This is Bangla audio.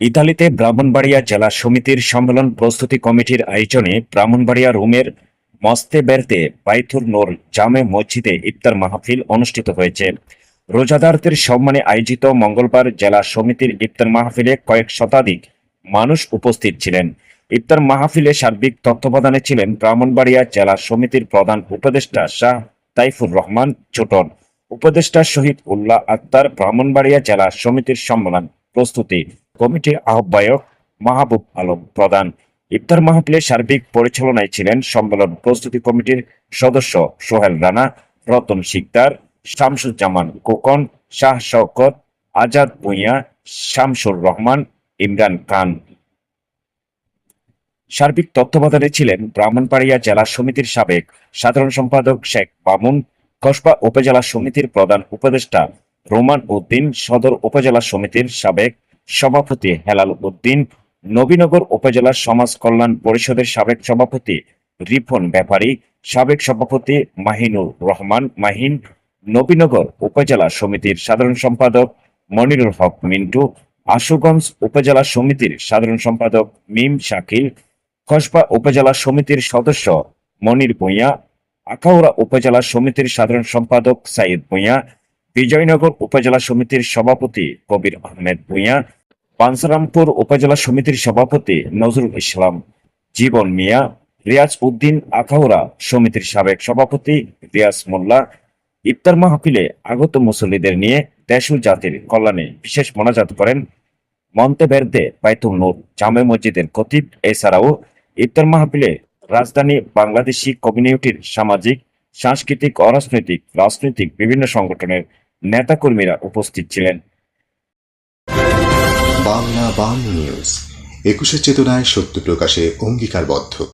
ইতালিতে ব্রাহ্মণবাড়িয়া জেলা সমিতির সম্মেলন প্রস্তুতি কমিটির আয়োজনে ব্রাহ্মণবাড়িয়া রোমের মস্তেবেরতে বাইথুর নোর জামে মসজিদে ইফতার মাহফিল অনুষ্ঠিত হয়েছে। রোজাদারদের সম্মানে আয়োজিত মঙ্গলবার জেলা সমিতির ইফতার মাহফিলে কয়েক শতাধিক মানুষ উপস্থিত ছিলেন। ইফতার মাহফিলে সার্বিক তত্ত্বাবধানে ছিলেন ব্রাহ্মণবাড়িয়া জেলা সমিতির প্রধান উপদেষ্টা শাহ তাইফুর রহমান ছোটন, উপদেষ্টা শহীদ উল্লাহ আক্তার, ব্রাহ্মণবাড়িয়া জেলা সমিতির সম্মেলন প্রস্তুতি কমিটির আহ্বায়ক মাহবুব আলম প্রধান। ইফতার মাহফিলে সার্বিক পরিচালনায় ছিলেন সম্মেলন প্রস্তুতি কমিটির সদস্য সোহেল রানা, রতন শিকদার, শামসুজ্জামান কোকন, শাহ শওকত, আজাদ ভুঁইয়া, শামসুর রহমান, ইমরান খান। সার্বিক তত্ত্বাবধানে ছিলেন ব্রাহ্মণবাড়িয়া জেলা সমিতির সাবেক সাধারণ সম্পাদক শেখ বামুন, কসবা উপজেলা সমিতির প্রধান উপদেষ্টা রোমান উদ্দিন, সদর উপজেলা সমিতির সাবেক সভাপতি হেলাল উদ্দিন, নবীনগর উপজেলা সমাজ কল্যাণ পরিষদের সাবেক সভাপতি রিফন ব্যাপারী, সাবেক সভাপতি মাহিনুর রহমান মাহিন, নবীনগর উপজেলা সমিতির সাধারণ সম্পাদক মনিরুল হক মিন্টু, আশুগঞ্জ উপজেলা সমিতির সাধারণ সম্পাদক মিম শাকিল কসবা উপজেলা সমিতির সদস্য মনির ভূঁইয়া, আখাউড়া উপজেলা সমিতির সাধারণ সম্পাদক সাইদ ভূঁইয়া, বিজয়নগর উপজেলা সমিতির সভাপতি কবির আহমেদ ভূঁইয়া পানসারামপুর উপজেলা সমিতির সভাপতি নজরুল ইসলাম, জীবন মিয়া, রিয়াজ উদ্দিন আখাউরা সমিতির সাবেক সভাপতি রিয়াজ মোল্লা, ইফতার মাহফিলে আগত মুসল্লিদের নিয়ে দেশ জাতির কল্যাণে বিশেষ মোনাজাত করেন মন্তেবেরদে বাইতুল নূর জামে মসজিদের খতিব। এছাড়াও ইফতার মাহফিলে রাজধানী বাংলাদেশি কমিউনিটির সামাজিক, সাংস্কৃতিক, অরাজনৈতিক, রাজনৈতিক বিভিন্ন সংগঠনের নেতাকর্মীরা উপস্থিত ছিলেন। বাংলা বাংলা নিউজ। একুশের চেতনায় সত্য প্রকাশে অঙ্গীকারবদ্ধ।